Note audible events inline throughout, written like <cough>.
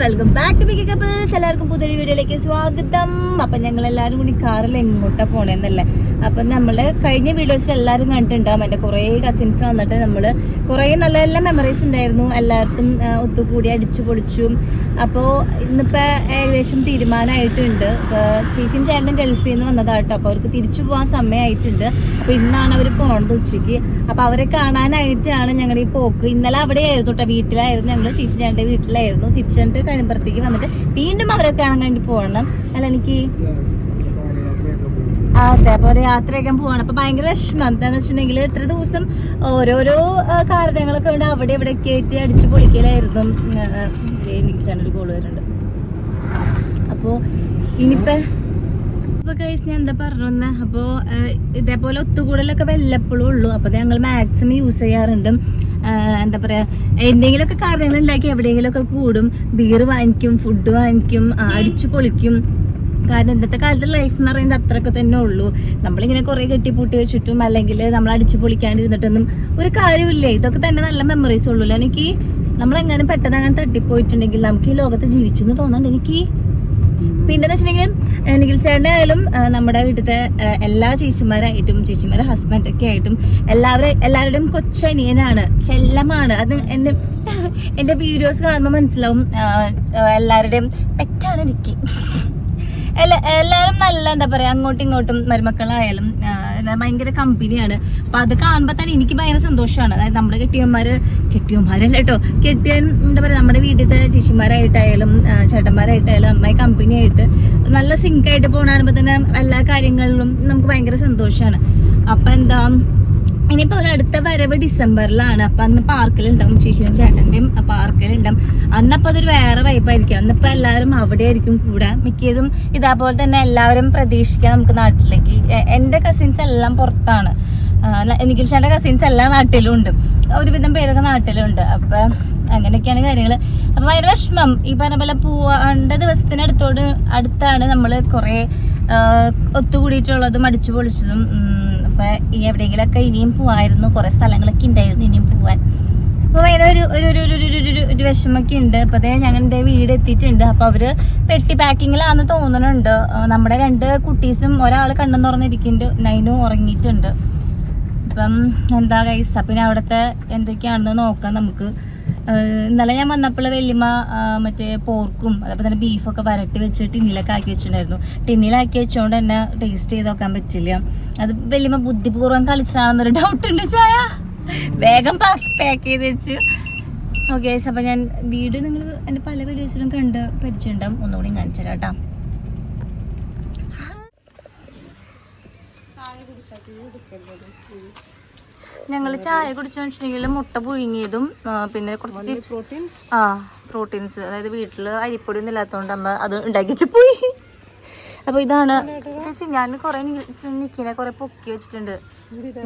Welcome back to big couples എല്ലാവർക്കും പുതിയൊരു വീഡിയോയിലേക്ക് സ്വാഗതം. അപ്പം ഞങ്ങൾ എല്ലാവരും കൂടി കാറിൽ എങ്ങോട്ടാണ് പോണേന്നല്ലേ? അപ്പം നമ്മൾ കഴിഞ്ഞ വീഡിയോസിൽ എല്ലാവരും കണ്ടിട്ടുണ്ടാവും. എന്റെ കുറേ കസിൻസ് വന്നിട്ട് നമ്മൾ കുറേ നല്ല നല്ല മെമ്മറീസ് ഉണ്ടായിരുന്നു. എല്ലാവർക്കും ഒത്തുകൂടി അടിച്ചു പൊളിച്ചു. അപ്പോൾ ഇന്നിപ്പോൾ ഏകദേശം തീരുമാനമായിട്ടുണ്ട്. ഇപ്പോൾ ചേച്ചിയും ചേട്ടനും ഗൾഫിൽ നിന്ന് വന്നതാട്ടോ. അപ്പോൾ അവർക്ക് തിരിച്ചു പോകാൻ സമയമായിട്ടുണ്ട്. അപ്പോൾ ഇന്നാണ് അവർ പോണത് ഉച്ചയ്ക്ക്. അപ്പോൾ അവരെ കാണാനായിട്ടാണ് ഞങ്ങളുടെ ഈ പോക്ക്. ഇന്നലെ അവിടെയായിരുന്നു കേട്ടോ വീട്ടിലായിരുന്നു ഞങ്ങൾ ചേച്ചി ചേട്ടന്റെ വീട്ടിലായിരുന്നു. തിരിച്ചു വന്നിട്ട് കഴിയുമ്പോഴത്തേക്ക് വന്നിട്ട് വീണ്ടും അവരെ കാണാൻ വേണ്ടി പോകണം. അല്ല എനിക്ക് അതെ. അപ്പൊ ഒരു യാത്രയൊക്കെ പോവാണ്. അപ്പൊ ഭയങ്കര വിഷമം. എന്താന്ന് വെച്ചിട്ടുണ്ടെങ്കിൽ ഇത്ര ദിവസം ഓരോരോ കാരണങ്ങളൊക്കെ ഉണ്ട് അവിടെ ഇവിടെ ഒക്കെ ആയിട്ട് അടിച്ചു പൊളിക്കലായിരുന്നു. എനിക്ക് ചാനൽ കോൾ വരുന്നുണ്ട്. അപ്പോൾ ഇനിയിപ്പോൾ അപ്പോൾ കഴിച്ച് ഞാൻ എന്താ പറഞ്ഞു അപ്പോ ആ, ഇതേപോലെ ഒത്തുകൂടലൊക്കെ വല്ലപ്പോഴും ഉള്ളൂ. അപ്പൊ ഞങ്ങൾ മാക്സിമം യൂസ് ചെയ്യാറുണ്ട്. എന്താ പറയാ എന്തെങ്കിലുമൊക്കെ ഉണ്ടാക്കി എവിടെയെങ്കിലുമൊക്കെ കൂടും. ബീർ വാങ്ങിക്കും ഫുഡ് വാങ്ങിക്കും അടിച്ചു പൊളിക്കും. കാരണം ഇന്നത്തെ കാലത്തെ ലൈഫ് എന്ന് പറയുന്നത് അത്രയൊക്കെ തന്നെ ഉള്ളൂ. നമ്മളിങ്ങനെ കുറെ കെട്ടിപ്പൂട്ടി വെച്ചിട്ടും അല്ലെങ്കിൽ നമ്മൾ അടിച്ചു പൊളിക്കാണ്ടിരുന്നിട്ടൊന്നും ഒരു കാര്യമില്ല ഇതൊക്കെ തന്നെ നല്ല മെമ്മറീസ് ഉള്ളൂ എനിക്ക് നമ്മളെങ്ങനെ പെട്ടെന്ന് അങ്ങനെ തട്ടിപ്പോയിട്ടുണ്ടെങ്കിൽ നമുക്ക് ഈ ലോകത്ത് ജീവിച്ചു എന്ന് തോന്നുന്നുണ്ട്. എനിക്ക് പിന്നെ വെച്ചിട്ടുണ്ടെങ്കിൽ നിഖിൽ ചേട്ടന്റെ ആയാലും നമ്മുടെ വീട്ടിലത്തെ എല്ലാ ചേച്ചിമാരായിട്ടും ചേച്ചിമാരെ ഹസ്ബൻഡ് ഒക്കെ ആയിട്ടും എല്ലാവരും എല്ലാവരുടെയും കൊച്ചനിയനാണ് ചെല്ലമാണ്. അത് എന്റെ എന്റെ വീഡിയോസ് കാണുമ്പോൾ മനസ്സിലാവും എല്ലാവരുടെയും പെറ്റാണ് എനിക്ക്. എല്ലാവരും നല്ല എന്താ പറയാ അങ്ങോട്ടും ഇങ്ങോട്ടും മരുമക്കളായാലും ഭയങ്കര കമ്പനിയാണ്. അപ്പൊ അത് കാണുമ്പോൾ തന്നെ എനിക്ക് ഭയങ്കര സന്തോഷമാണ്. അതായത് നമ്മുടെ കെട്ടിയന്മാര് കെട്ടിയന്മാരല്ല കേട്ടോ കെട്ടിയൻ എന്താ പറയാ നമ്മുടെ വീട്ടിലത്തെ ചേച്ചിമാരായിട്ടായാലും ചേട്ടന്മാരായിട്ടായാലും നന്നായി കമ്പനി ആയിട്ട് നല്ല സിങ്ക് ആയിട്ട് കാണുമ്പോ തന്നെ എല്ലാ കാര്യങ്ങളിലും നമുക്ക് ഭയങ്കര സന്തോഷമാണ് അപ്പൊ എന്താ ഇനിയിപ്പോ ഒരു അടുത്ത വരവ് ഡിസംബറിലാണ്. അപ്പൊ അന്ന് പാർക്കിലുണ്ടാവും ചേച്ചിയും ചേട്ടന്റെയും പാർക്കിലുണ്ടാവും. അന്നപ്പോ അതൊരു വേറെ വൈബായിരിക്കും അന്നിപ്പോ എല്ലാവരും അവിടെ ആയിരിക്കും കൂടെ. മിക്കതും ഇതേപോലെ തന്നെ എല്ലാവരും പ്രതീക്ഷിക്കാം നമുക്ക് നാട്ടിലേക്ക്. എന്റെ കസിൻസ് എല്ലാം പുറത്താണ്. എനിക്ക് ചേട്ടന്റെ കസിൻസ് എല്ലാ നാട്ടിലും ഉണ്ട്. ഒരുവിധം പേരൊക്കെ നാട്ടിലുണ്ട്. അപ്പൊ അങ്ങനെയൊക്കെയാണ് കാര്യങ്ങൾ അപ്പൊ ഭയങ്കര വിഷമം. ഈ പറഞ്ഞ പോലെ പോവേണ്ട ദിവസത്തിനടുത്തോട് അടുത്താണ് നമ്മൾ കുറേ ഒത്തുകൂടിയിട്ടുള്ളതും അടിച്ചു പൊളിച്ചതും ഉം, അപ്പൊ ഈ എവിടെയെങ്കിലൊക്കെ ഇനിയും പോവായിരുന്നു. കുറെ സ്ഥലങ്ങളൊക്കെ ഉണ്ടായിരുന്നു ഇനിയും പോവാൻ. അപ്പൊ ഭയങ്കര ഒരു ഒരു ഒരു ഒരു ഒരു ഒരു ഒരു വിഷമൊക്കെ ഉണ്ട്. അപ്പോൾ അതേ എന്റെ വീട് എത്തിയിട്ടുണ്ട്. അപ്പൊ അവർ പെട്ടി പാക്കിങ്ങിലാന്ന് തോന്നുന്നുണ്ട് നമ്മുടെ രണ്ട് കുട്ടീസും ഒരാൾ കണ്ണു തുറന്നിരിക്കുന്നുണ്ട്. നൈനും ഉറങ്ങിയിട്ടുണ്ട്. അപ്പം എന്താ കൈസ പിന്നെ അവിടുത്തെ എന്തൊക്കെയാണെന്ന് നോക്കാം നമുക്ക്. ഇന്നലെ ഞാൻ വന്നപ്പോൾ വല്യമ്മ മറ്റേ പോർക്കും അതേപോലെ തന്നെ ബീഫൊക്കെ വരട്ടി വെച്ച് ടിന്നിലൊക്കെ ആക്കി വെച്ചിട്ടുണ്ടായിരുന്നു. ടിന്നിലാക്കി വെച്ചോണ്ട് തന്നെ ടേസ്റ്റ് ചെയ്ത് നോക്കാൻ പറ്റില്ല. അത് വല്യമ്മ ബുദ്ധിപൂർവം കളിച്ചാണെന്നൊരു ഡൗട്ട് ഉണ്ട് ചായ വേഗം പാക്ക് ചെയ്ത് വെച്ചു. ഓക്കെ അപ്പം ഞാൻ വീട് നിങ്ങൾ എന്റെ പല വീഡിയോസിലും കണ്ട് പരിചയമുണ്ടാവും. ഒന്നുകൂടി കാണിച്ചു തരാം കേട്ടോ. ഞങ്ങൾ ചായ കുടിച്ചെന്ന് വെച്ചിട്ടുണ്ടെങ്കിൽ മുട്ട പുഴുങ്ങിയതും പിന്നെ കുറച്ച് ചിപ്സ് ആ പ്രോട്ടീൻസ് അതായത് വീട്ടിൽ അരിപ്പൊടി ഒന്നും ഇല്ലാത്തതുകൊണ്ട് അമ്മ അത് ഉണ്ടാക്കി വെച്ച് പോയി. അപ്പൊ ഇതാണ് ചേച്ചി ഞാൻ കുറെ നിക്കിനെ കുറെ പൊക്കി വെച്ചിട്ടുണ്ട്.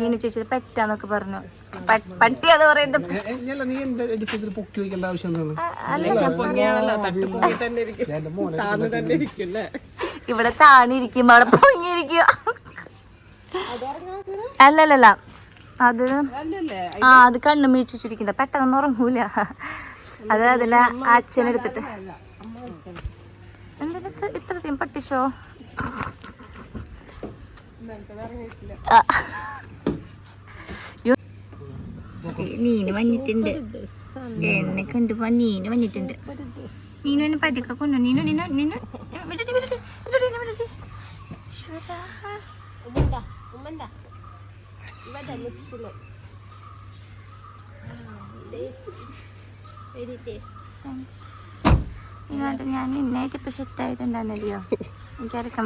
നീന ചേച്ചി പെറ്റാന്നൊക്കെ പറഞ്ഞു. പറ്റിയത് പട്ടി അത് പറയുന്നത് ഇവിടെ താണിരിക്കും അവിടെ പൊങ്ങിയിരിക്കും. അല്ലല്ലല്ല. അത് ആ അത് കണ്ണു മീച്ചിരിക്കണ്ട പെട്ടെന്ന് ഉറങ്ങൂല. അത് അതിലെ അച്ഛനെടുത്തിട്ട് എന്തിനാ ഇത്ര- ഇത്രയധികം പട്ടിഷോ? ആ. യ്യോ. നീന് വന്നിട്ടുണ്ട്. എന്നെ കണ്ടുപോ നീന് വന്നിട്ടുണ്ട്. നീനു എന്നെ പറ്റിക്ക കൊണ്ടു നീനു നീനു നീനു. ഇങ്ങോട്ട് ഞാൻ ഇപ്പൊ എന്താണെന്നറിയോ? എനിക്ക് അരക്കാൻ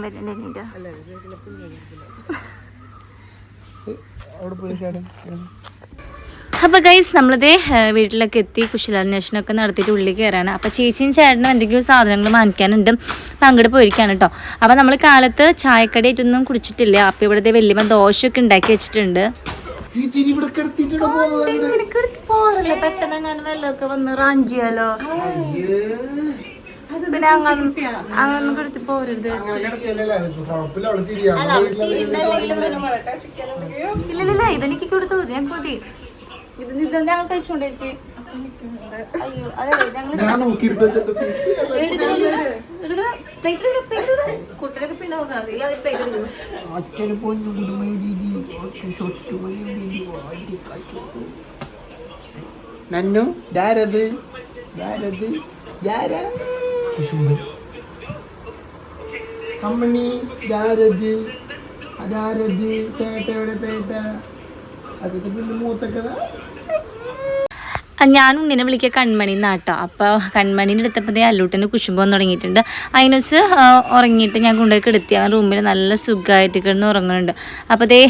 അപ്പോൾ ഗൈസ് നമ്മളിതേ വീട്ടിലൊക്കെ എത്തി. കുശലാന്വേഷണമൊക്കെ നടത്തിയിട്ട് ഉള്ളിൽ കയറാണ്. അപ്പോൾ ചേച്ചിയും ചേട്ടനും എന്തെങ്കിലും സാധനങ്ങൾ വാങ്ങിക്കാനുണ്ട്. അപ്പം അങ്ങോട്ട് പോയിരിക്കാണ് കേട്ടോ. അപ്പോൾ നമ്മൾ കാലത്ത് ചായക്കടയായിട്ടൊന്നും കുടിച്ചിട്ടില്ല. അപ്പോൾ ഇവിടുത്തെ വലിയ ദോശയൊക്കെ ഉണ്ടാക്കി വെച്ചിട്ടുണ്ട്. ഈ തിരി ഇവിടെ പോകുന്നത് പോറല്ലേ പെട്ടെന്ന് അങ്ങനെ വെള്ളമൊക്കെ വന്ന് റാഞ്ചിയാലോ? പിന്നെ അങ്ങനെ അങ്ങനെ ഇല്ലില്ല ഇതെനിക്ക് കൊടുത്തു ഞാൻ കൊതി. ഇത് ഇത് ഞങ്ങൾ കഴിച്ചോണ്ട് ചേച്ചി? അയ്യോ അതല്ലേ ഞങ്ങൾ ഞാൻ നോക്കിയെടുത്തിട്ട് പീസ് കുട്ടികളൊക്കെ പിന്നെ നോക്കാം അച്ഛന് നന്നു ധാരത് ധാരത് ധാര. കുശുമ്പൻ. കമ്പനി ധാരജ് അതാരജ് തേട്ട എവിടെ തേട്ട? അതൊക്കെ പിന്നെ മൂത്തക്കഥ ഞാൻ ഉണ്ണിനെ വിളിക്കുക കൺമണി എന്നാട്ടോ അപ്പോൾ കൺമണീന്റെ അടുത്തപ്പോഴത്തേ അല്ലൂട്ടിന് കുശുമ്പ് വന്ന് തുടങ്ങിയിട്ടുണ്ട് അതിനൊച്ച് ഉറങ്ങിയിട്ട് ഞാൻ കൊണ്ടുപോയി കിടത്തി ആ റൂമിൽ നല്ല സുഖമായിട്ട് കിടന്ന് ഉറങ്ങുന്നുണ്ട് അപ്പോൾ അതേ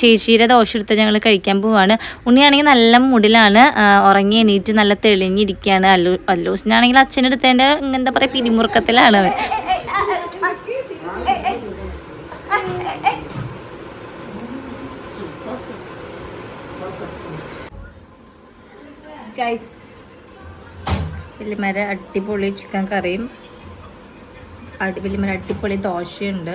ചേച്ചിയുടെ ദോശ എടുത്ത് ഞങ്ങൾ കഴിക്കാൻ പോവാണ് ഉണ്ണിയാണെങ്കിൽ നല്ല മുടിലാണ് ഉറങ്ങി എണീറ്റ് നല്ല തെളിഞ്ഞിരിക്കുകയാണ് അല്ലൂ അല്ലൂസിനാണെങ്കിൽ അച്ഛനെടുത്തതിന്റെ എന്താ പറയുക പിരിമുറുക്കത്തിലാണ് അവൻ ഗൈസ് വലിയമാരെ അടിപൊളി ചിക്കൻ കറിയും. അടി വലിയമാരെ അടിപൊളി ദോശയുണ്ട്.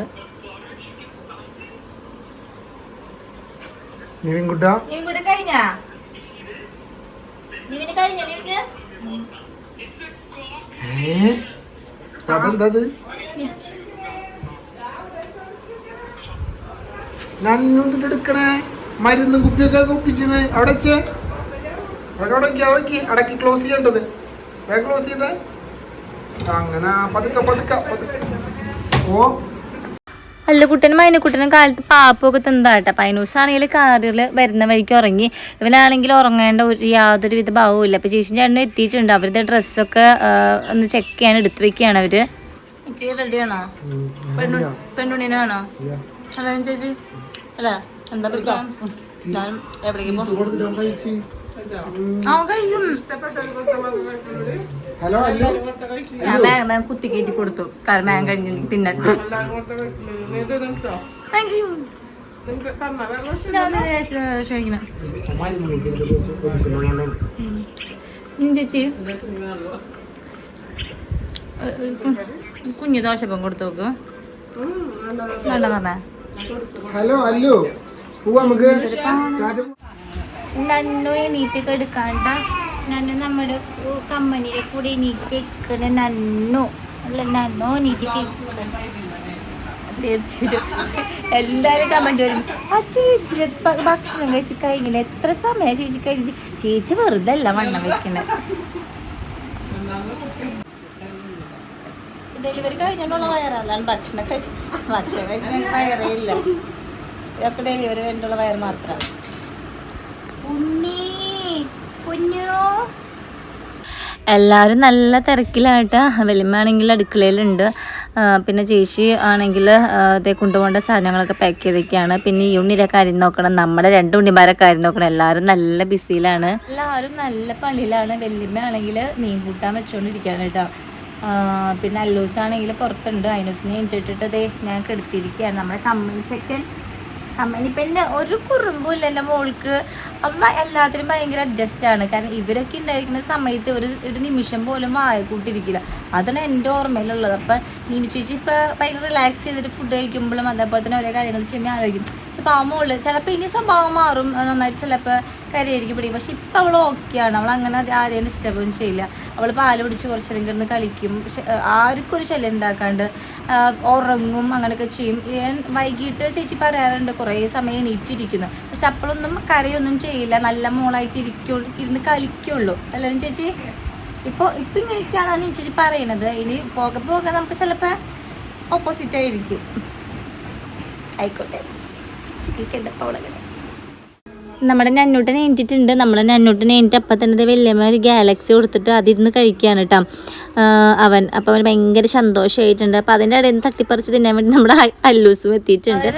നിവിൻകുട്ട കഴിഞ്ഞാ? നീവിന് കഴിഞ്ഞ നീവിന്? എടുക്കണേ മരുന്നും കുപ്പിയൊക്കെ ഒപ്പിച്ചത്. അവിടെ വെച്ചേ. അതൊക്കെ ഇറക്കി അടക്കി ക്ലോസ് ചെയ്യേണ്ടത്. വേഗം ക്ലോസ് ചെയ്ത്. അങ്ങനെ പതുക്കെ പതുക്കെ പതുക്കെ. ഓ. അല്ലുകുട്ടനും മൈനക്കുട്ടനും കാലത്ത് പാപ്പൊക്കെ തിന്നതാട്ടെ. പൈനൂസാണെങ്കിൽ കാറിൽ വരുന്ന വഴിക്ക് ഉറങ്ങി. ഇവനാണെങ്കിൽ ഉറങ്ങേണ്ട ഒരു യാതൊരു വിധ ഭാവവും ഇല്ല അപ്പോൾ ചേച്ചി ചേട്ടനും എത്തിയിട്ടുണ്ട്. അവരുടെ ഡ്രസ്സൊക്കെ ഒന്ന് ചെക്ക് ചെയ്യാൻ എടുത്തു വെക്കുകയാണ് അവർ. റെഡിയാണോ പെണ്ണുണ്ണിനാണോ? അല്ല ചേച്ചി. അല്ല എന്താ പറയാ ഞാൻ എവിടേക്ക് പോകും ഹലോ ഹലോ. ഞാൻ കുത്തി കയറ്റി കൊടുത്തു. കാരണം മാം കഴിഞ്ഞ് തിന്നാൻ താങ്ക് യു ഞാൻ ക്ഷണിക്കണം. ചേച്ചി. കുഞ്ഞു ദോശപ്പം കൊടുത്തു നോക്ക്. വേണ്ട പറഞ്ഞേ ഹലോ പോവാ നമുക്ക്. നന്നു എണീറ്റ് കെടുക്കാണ്ട. നന്നു നമ്മുടെ കു- കൂടി എണീറ്റ് കേൾക്കണ നന്നു. അല്ല നന്നു എണീറ്റ് കേൾക്കണം തീർച്ചയായിട്ടും. എല്ലാവരും കമന്റ് വരും. ആ ചേച്ചി ഭക്ഷണം കഴിച്ച് കഴിഞ്ഞില്ല? എത്ര സമയം ചേച്ചി കഴിഞ്ഞ്? ചേച്ചി വെറുതെ അല്ല വണ്ണം വെക്കണേ. ഡെലിവറി കഴിഞ്ഞിട്ടുള്ള വയറല്ലാണ് ഭക്ഷണം കഴിച്ച് ഭക്ഷണം കഴിച്ച് വയറേ ഇല്ല. ഇതൊക്കെ ഡെലിവറി കഴിഞ്ഞിട്ടുള്ള വയറ് മാത്രമാണ് കുഞ്ഞു. എല്ലാവരും നല്ല തിരക്കിലായിട്ട് വലിയമ്മയാണെങ്കിൽ അടുക്കളയിലുണ്ട്. പിന്നെ ചേച്ചി ആണെങ്കിൽ ഇതേ കൊണ്ടുപോകേണ്ട സാധനങ്ങളൊക്കെ പാക്ക് ചെയ്തൊക്കെയാണ് പിന്നെ ഈ ഉണ്ണിയുടെ കാര്യം നോക്കണം. നമ്മുടെ രണ്ട് ഉണ്ണിമാരെ കാര്യം നോക്കണം. എല്ലാവരും നല്ല ബിസിയിലാണ്. എല്ലാവരും നല്ല പണിയിലാണ്. വല്യമ്മ ആണെങ്കിൽ മീൻ കൂട്ടാൻ വെച്ചുകൊണ്ടിരിക്കുകയാണ് കേട്ടോ. പിന്നെ അല്ലൂസാണെങ്കിൽ പുറത്തുണ്ട്. അതിനൂസിനെ ഇട്ടിട്ട് ദേ ഞാൻ കെടുത്തിരിക്കുകയാണ്. നമ്മുടെ കമ്മൻ ചെക്കൻ കമ്പനി പിന്നെ ഒരു കുറുമ്പുമില്ല എന്റെ മോൾക്ക്. അമ്മ എല്ലാത്തിനും ഭയങ്കര അഡ്ജസ്റ്റ് ആണ്. കാരണം ഇവരൊക്കെ ഉണ്ടായിരിക്കുന്ന സമയത്ത് ഒരു ഒരു നിമിഷം പോലും വായ കൂട്ടിരിക്കില്ല. അതാണ് എന്റെ ഓർമ്മയിലുള്ളത്. അപ്പം നീ ചേച്ചി ഇപ്പം ഭയങ്കര റിലാക്സ് ചെയ്തിട്ട് ഫുഡ് കഴിക്കുമ്പോഴും അതേപോലെ തന്നെ ഓരോ കാര്യങ്ങൾ ചെയ്യുമ്പോൾ ആലോചിക്കും പക്ഷെ മോൾ ചിലപ്പോൾ ഇനി സ്വഭാവം മാറും നന്നായിട്ട് ചിലപ്പോൾ കരയായിരിക്കും പിടിക്കും. പക്ഷെ ഇപ്പം അവൾ ഓക്കെയാണ് അവൾ അങ്ങനെ ആരെയും ഡിസ്റ്റർബ് ഒന്നും ചെയ്യില്ല. അവൾ പാൽ പിടിച്ച് കുറച്ചേരം കിടന്ന് കളിക്കും. പക്ഷെ ആർക്കും ഒരു ശല്യം ഉണ്ടാക്കാണ്ട് ഉറങ്ങും അങ്ങനെയൊക്കെ ചെയ്യും. ഞാൻ വൈകിട്ട് ചേച്ചി പറയാറുണ്ട് കുറേ സമയം എണീറ്റിരിക്കുന്നു. പക്ഷെ അപ്പോഴൊന്നും കരയൊന്നും ചെയ്യില്ല. നല്ല മോളായിട്ട് ഇരിക്കുള്ളൂ ഇരുന്ന് കളിക്കുള്ളൂ. അല്ലേ ചേച്ചി? ഇപ്പോൾ ഇപ്പം ഇങ്ങനെ ഇരിക്കാന്നാണ് ചേച്ചി പറയണത് ഇനി പോകെ പോകെ നമുക്ക് ചിലപ്പോൾ ഓപ്പോസിറ്റ് ആയിരിക്കും. ആയിക്കോട്ടെ. ചിരിക്കണ്ട പൗളകളെ നമ്മുടെ നന്നൂട്ടൻ എണീറ്റിട്ടുണ്ട് നമ്മൾ നന്നൂട്ടൻ എണീറ്റ് അപ്പം തന്നെ വലിയമ്മ ഒരു ഗാലക്സി കൊടുത്തിട്ട് അതിരുന്ന് കഴിക്കുകയാണ് കേട്ടോ. അവൻ അപ്പം അവന് ഭയങ്കര സന്തോഷമായിട്ടുണ്ട് അപ്പം അതിന്റെ ഇടയിൽ നിന്ന് തട്ടിപ്പറിച്ച് തിന്നാൻ വേണ്ടി നമ്മുടെ അല്ലൂസും എത്തിയിട്ടുണ്ട്.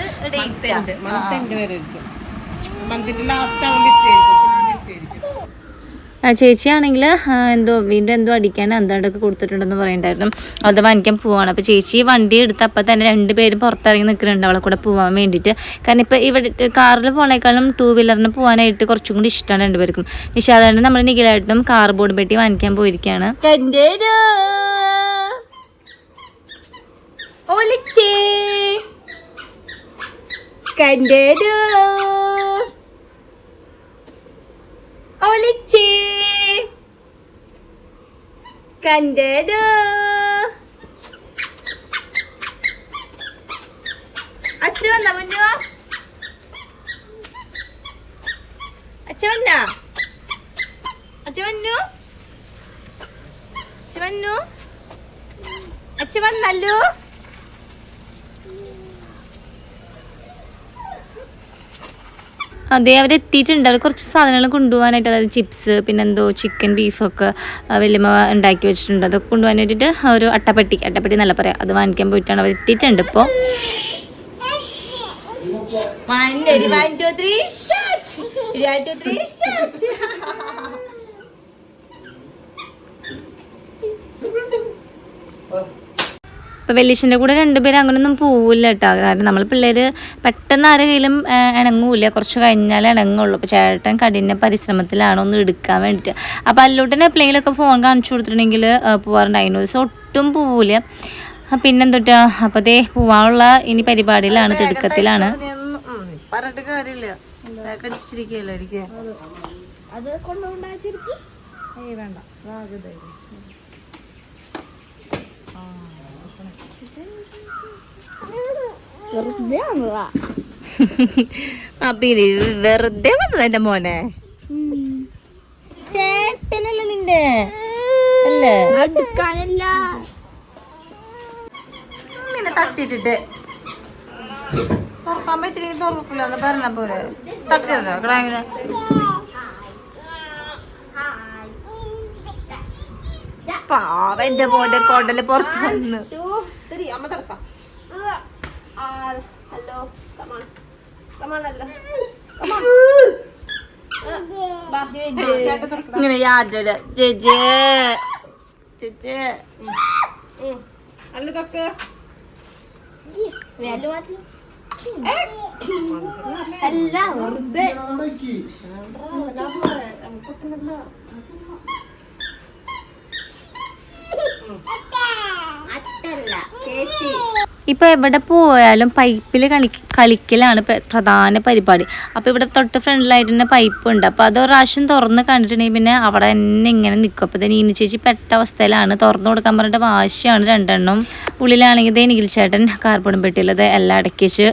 ചേച്ചിയാണെങ്കിൽ എന്തോ വീണ്ടും എന്തോ അടിക്കാൻ എന്താണ്ടൊക്കെ കൊടുത്തിട്ടുണ്ടെന്ന് പറയണ്ടായിരുന്നു. അവിടെ വാങ്ങിക്കാൻ പോവാണ്. അപ്പോൾ ചേച്ചി വണ്ടി എടുത്ത് അപ്പം തന്നെ രണ്ടുപേരും പുറത്തിറങ്ങി നിൽക്കുന്നുണ്ട് അവളെ കൂടെ പോകാൻ വേണ്ടിയിട്ട്. കാരണം ഇപ്പോൾ ഇവിടെ കാറിൽ പോണേക്കാളും ടൂ വീലറിന് പോകാനായിട്ട് കുറച്ചും കൂടി ഇഷ്ടമാണ് രണ്ടുപേർക്കും. നിഷാദാണ്ട് നമ്മൾ നിഖിലായിട്ടും കാർ ബോർഡ് പെട്ടി വാങ്ങിക്കാൻ പോയിരിക്കുകയാണ് കണ്ടേരോ. ഒളിച്ചേ. കണ്ടു അച്ഛ വന്ന മുന്നു അച്ഛ വന്ന അച്ഛ വന്നു അച്ഛ വന്നു അച്ഛ വന്നല്ലോ അതെ എത്തിയിട്ടുണ്ട്. അവർ കുറച്ച് സാധനങ്ങൾ കൊണ്ടുപോകാനായിട്ട് അതായത് ചിപ്സ് പിന്നെ എന്തോ ചിക്കൻ ബീഫൊക്കെ വലിയമ്മ ഉണ്ടാക്കി വെച്ചിട്ടുണ്ട്. അതൊക്കെ കൊണ്ടുപോകാൻ വേണ്ടിയിട്ട് ഒരു അട്ടപ്പെട്ടി അട്ടപ്പെട്ടി നല്ല പറയാം അത് വാങ്ങിക്കാൻ പോയിട്ടാണ് അവർ എത്തിയിട്ടുണ്ട് ഇപ്പോൾ One, two, three, shot! One, two, three, shot! ഇപ്പൊ വെല്ലിഷിന്റെ കൂടെ രണ്ടുപേരും അങ്ങനൊന്നും പോവില്ല കേട്ടോ കാരണം നമ്മൾ പിള്ളേർ പെട്ടെന്ന് ആരെങ്കിലും കയ്യിലും ഇണങ്ങൂല കുറച്ച് കഴിഞ്ഞാലേ ഇണങ്ങുള്ളൂ. അപ്പോൾ ചേട്ടൻ കഠിന പരിശ്രമത്തിലാണ് ഒന്ന് എടുക്കാൻ വേണ്ടിയിട്ട് അപ്പോൾ അല്ലൂട്ടൻ എപ്പോഴെങ്കിലുമൊക്കെ ഫോൺ കാണിച്ചു കൊടുത്തിട്ടുണ്ടെങ്കിൽ പോവാറുണ്ട്. അതിനു ദിവസം ഒട്ടും പോവില്ല പിന്നെന്തൊട്ടാ? അപ്പോൾ അതേ പോവാനുള്ള ഇനി പരിപാടിയിലാണ് തിടുക്കത്തിലാണ്. പറഞ്ഞിട്ട് കാര്യമില്ല. കടിച്ചിരിക്കുകയല്ലോ എനിക്ക് അത് വേണ്ട. വെറുതെ <laughs> അപ്പൊ ഇത് വെറുതെ വന്നത് എന്റെ മോനെ. ചേട്ടനല്ലേ നിന്റെ? അല്ലേ? അടുക്കാനല്ല ഇങ്ങനെ തട്ടിട്ടിട്ട് തുറക്കാൻ പറ്റില്ലെങ്കിൽ തുറക്കില്ല എന്ന് പറഞ്ഞ പോലെ തട്ടിയല്ലോ കിടാങ്ങിനെ പാവ എന്റെ മോന്റെ കൊടൽ പുറത്ത് വന്ന്. അമ്മ തുറക്കാം. ഹലോ കമാൺ കമാണല്ലോ ഇങ്ങനെ യാചല. ചേച്ചേ ചേച്ചേ അല്ല തൊക്കെ അല്ല വെറുതെ. അട്ടല്ല ചേച്ചി ഇപ്പൊ എവിടെ പോയാലും പൈപ്പിൽ കളി കളിക്കലാണ് പ്രധാന പരിപാടി. അപ്പോൾ ഇവിടെ തൊട്ട് ഫ്രണ്ടിലായിട്ട് തന്നെ പൈപ്പ് ഉണ്ട്. അപ്പോൾ അത് പ്രാവശ്യം തുറന്ന് കണ്ടിട്ടുണ്ടെങ്കിൽ പിന്നെ അവിടെ തന്നെ ഇങ്ങനെ നിൽക്കും അപ്പോൾ തന്നെ ഇനി ചേച്ചി പെട്ട അവസ്ഥയിലാണ്. തുറന്നു കൊടുക്കാൻ പറഞ്ഞിട്ട് വാശിയാണ് രണ്ടെണ്ണം. ഉള്ളിലാണെങ്കിൽ ഇതേ നിഖിൽ ചേട്ടൻ കാർബൺ പെട്ടിയിലത് എല്ലാം അടക്കിച്ച്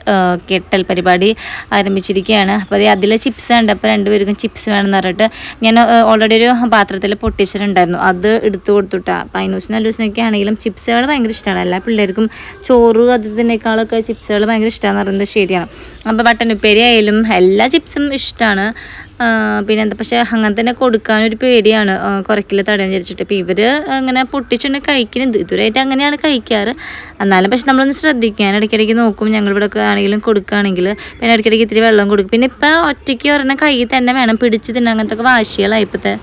കെട്ടൽ പരിപാടി ആരംഭിച്ചിരിക്കുകയാണ്. അപ്പോൾ അതേ അതിൽ ചിപ്സ് ഉണ്ട് അപ്പോൾ രണ്ടുപേർക്കും ചിപ്സ് വേണമെന്ന് പറഞ്ഞിട്ട് ഞാൻ ഓൾറെഡി ഒരു പാത്രത്തിൽ പൊട്ടിച്ചിട്ടുണ്ടായിരുന്നു. അത് എടുത്തു കൊടുത്തുട്ടാ. അതിനൂസിനും അല്ലൂസിനൊക്കെ ആണെങ്കിലും ചിപ്സുകൾ ഭയങ്കര ഇഷ്ടമാണ് എല്ലാ പിള്ളേർക്കും ചോറ് അതിനേക്കാളൊക്കെ ചിപ്സുകൾ ഭയങ്കര ഇഷ്ടമാണെന്ന് പറയുന്നത്. ശരിയാണ്. അപ്പോൾ ബട്ടൻ ഉപ്പേരി ആയാലും എല്ലാ ചിപ്സും ഇഷ്ടമാണ് പിന്നെ എന്താ പക്ഷേ അങ്ങനെ തന്നെ കൊടുക്കാനൊരു പേടിയാണ്. കുറയ്ക്കില്ല തടയാൻ വിചാരിച്ചിട്ട്. ഇപ്പോൾ ഇവർ അങ്ങനെ പൊട്ടിച്ചുകൊണ്ട് കഴിക്കുന്നത് ഇതുവരെയായിട്ട് അങ്ങനെയാണ് കഴിക്കാറ്. എന്നാലും പക്ഷെ നമ്മളൊന്ന് ശ്രദ്ധിക്കാൻ ഇടയ്ക്കിടയ്ക്ക് നോക്കും. ഞങ്ങളിവിടെ ഒക്കെ ആണെങ്കിലും കൊടുക്കുകയാണെങ്കിൽ പിന്നെ ഇടയ്ക്കിടയ്ക്ക് ഇത്തിരി വെള്ളം കൊടുക്കും. പിന്നെ ഇപ്പോൾ ഒറ്റയ്ക്ക് ഒരെണ്ണം കൈ തന്നെ വേണം. പിടിച്ച് തിന്നാൻ അങ്ങനത്തെ ഒക്കെ വാശികളായി ഇപ്പോഴത്തെ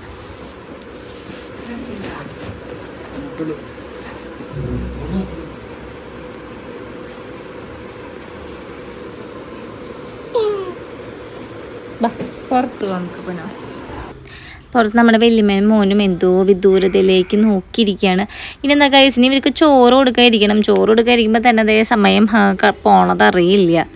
പുറത്ത് നമുക്ക് പിന്നെ പുറത്ത് നമ്മുടെ വല്യമ്മയും മോനും എന്തോ വിദൂരതയിലേക്ക് നോക്കിയിരിക്കുകയാണ്. ഇനി എന്താ കഴിച്ചു ഇനി ഇവർക്ക് ചോറ് കൊടുക്കാതിരിക്കണം. ചോറ് കൊടുക്കാതിരിക്കുമ്പോൾ തന്നെ അതേ സമയം പോണത് അറിയില്ല.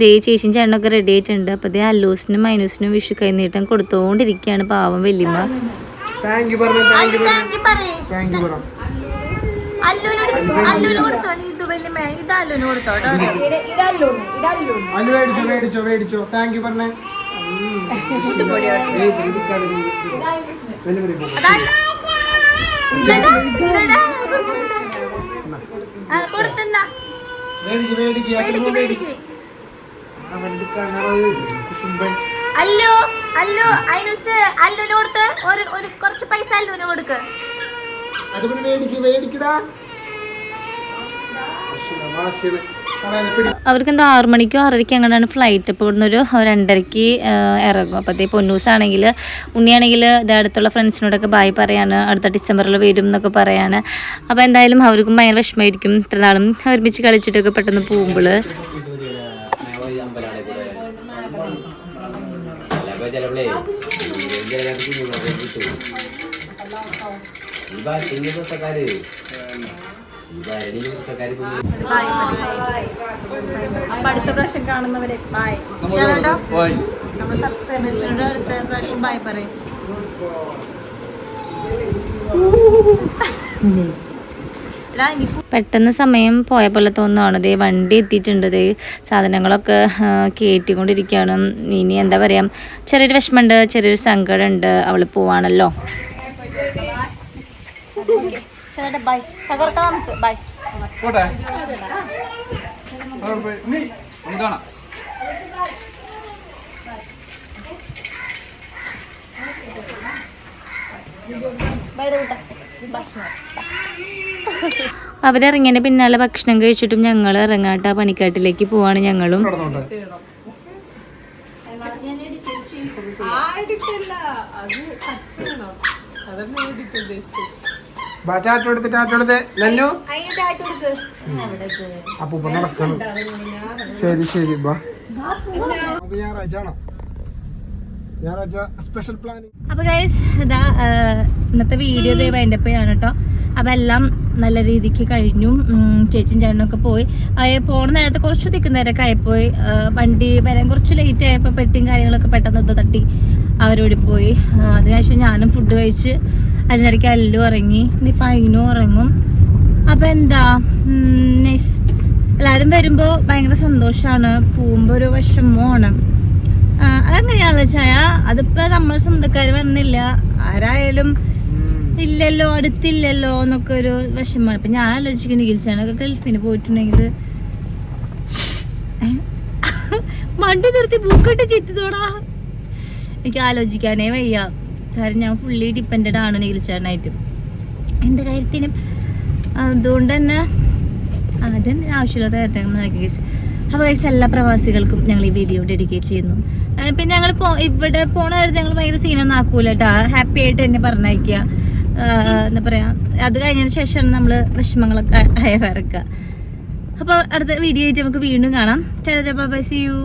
ദേ ചേച്ചിയും ചേട്ടനൊക്കെ റെഡി ആയിട്ടുണ്ട്. അപ്പോൾ ദേ അല്ലൂസിനും മൈനൂസിനും വിഷു കൈനീട്ടം കൊടുത്തോണ്ടിരിക്കുകയാണ് പാവം വല്യമ്മ. താങ്ക് അല്ലു അല്ലോ അതിനുസ് അല്ലോ കൊടുത്ത് ഒരു ഒരു കുറച്ച് പൈസ അല്ലുവിന് കൊടുക്ക്. അത് പിന്നെ മേടിക്ക് മേടിക്കടാ. അവർക്ക് എന്താ ആറു മണിക്കോ ആറരയ്ക്കോ അങ്ങനെയാണ് ഫ്ലൈറ്റ് അപ്പോൾ ഇവിടുന്ന് ഒരു രണ്ടരയ്ക്ക് ഇറങ്ങും. അപ്പോഴത്തേ പൊന്നൂസാണെങ്കിൽ ഉണ്ണിയാണെങ്കിൽ ഇത് അടുത്തുള്ള ഫ്രണ്ട്സിനോടൊക്കെ ബായ് പറയാണ്. അടുത്ത ഡിസംബറിൽ വരും എന്നൊക്കെ പറയാണ്. അപ്പോൾ എന്തായാലും അവർക്കും ഭയങ്കര വിഷമമായിരിക്കും. ഇത്ര നാളും ഒരുമിച്ച് കളിച്ചിട്ടൊക്കെ പെട്ടെന്ന് പോകുമ്പോൾ ചിലപ്പോഴേ ഈ ബാറ്റിംഗ് പുസ്തക്കാര് ഈ ഭരണി പുസ്തക്കാര് അടുത്ത പ്രാവശ്യം കാണുന്നവരെ ബൈ നമ്മുടെ സബ്സ്ക്രൈബേഴ്സിനോട് അടുത്ത പ്രാവശ്യം ബായ് പറയും. <laughs> <laughs> പെട്ടെന്ന് സമയം പോയ പോലെ തോന്നുകയാണ് ദേ വണ്ടി എത്തിയിട്ടുണ്ട്. ദേ സാധനങ്ങളൊക്കെ കയറ്റിക്കൊണ്ടിരിക്കുകയാണ് ഇനി എന്താ പറയുക ചെറിയൊരു വിഷമമുണ്ട് ചെറിയൊരു സങ്കടമുണ്ട്. അവൾ പോവാണല്ലോ. ബൈ തകർക്കാം നമുക്ക്. ബൈ ബൈ നീ ബൈ കാണാം അവരിറങ്ങിയതിന് പിന്നാലെ ഭക്ഷണം കഴിച്ചിട്ടും ഞങ്ങൾ ഇറങ്ങാട്ട പണിക്കാട്ടിലേക്ക് പോവാണ് ഞങ്ങളും. നടക്കണം. ശരി ശരി ബാ. ഞായറാഴ്ച ആണോ സ്പെഷ്യൽ അപ്പൊ ഗൈസ് ഇതാ ഇന്നത്തെ വീഡിയോ ദൈവം വൈൻഡ് അപ്പ് ചെയ്യാണ് കേട്ടോ അപ്പൊ എല്ലാം നല്ല രീതിക്ക് കഴിഞ്ഞു. ചേച്ചിയും ചേട്ടനൊക്കെ പോയി. പോണ നേരത്തെ കുറച്ച് തിക്കുന്നേരൊക്കെ ആയിപ്പോയി. വണ്ടി വരാൻ കുറച്ച് ലേറ്റ് ആയപ്പോൾ പെട്ടിയും കാര്യങ്ങളൊക്കെ പെട്ടെന്ന് ഇത് തട്ടി അവരോട് പോയി. അതിനുശേഷം ഞാനും ഫുഡ് കഴിച്ച് അതിനിടയ്ക്ക് അല്ലു ഇറങ്ങി. ഇനിയിപ്പോൾ അതിനും ഇറങ്ങും. അപ്പൊ എന്താ? എല്ലാവരും വരുമ്പോൾ ഭയങ്കര സന്തോഷമാണ് പോകുമ്പോൾ ഒരു വിഷമമാണ്. അതങ്ങനെയാണല്ലോ ചായ അതിപ്പോ നമ്മൾ സ്വന്തക്കാർ വന്നില്ല. ആരായാലും ഇല്ലല്ലോ അടുത്തില്ലല്ലോ എന്നൊക്കെ ഒരു വിഷമമാണ്. ഇപ്പൊ ഞാൻ ആലോചിക്കുന്നു ഗിൽച്ചാണൊക്കെ ഗൾഫിന് പോയിട്ടുണ്ടെങ്കിൽ. മണ്ടി നിർത്തി ബുക്കിട്ട് ചുറ്റിത്തോടാ എനിക്ക് ആലോചിക്കാനേ വയ്യ. കാരണം ഞാൻ ഫുള്ളി ഡിപ്പെൻഡഡ് ആണ് നീൽച്ചാനായിട്ട് എന്ത് കാര്യത്തിനും അതുകൊണ്ട് തന്നെ അതെന്തിനും ആവശ്യമില്ലാത്ത കാര്യത്തിൽ അപ്പൊ അപ്പോൾ ഗൈസ് എല്ലാ പ്രവാസികൾക്കും ഞങ്ങൾ ഈ വീഡിയോ ഡെഡിക്കേറ്റ് ചെയ്യുന്നു. പിന്നെ ഞങ്ങൾ ഇവിടെ പോണ കാര്യം ഞങ്ങൾ ഭയങ്കര സീനൊന്നും ആക്കൂല കേട്ടോ ഹാപ്പി ആയിട്ട് എന്നെ പറഞ്ഞയക്കുക എന്താ പറയാ അത് കഴിഞ്ഞതിന് ശേഷമാണ് നമ്മൾ വിഷമങ്ങളൊക്കെ അയവിറക്കുക അപ്പോൾ അടുത്ത വീഡിയോ ആയിട്ട് നമുക്ക് വീണ്ടും കാണാം. By C U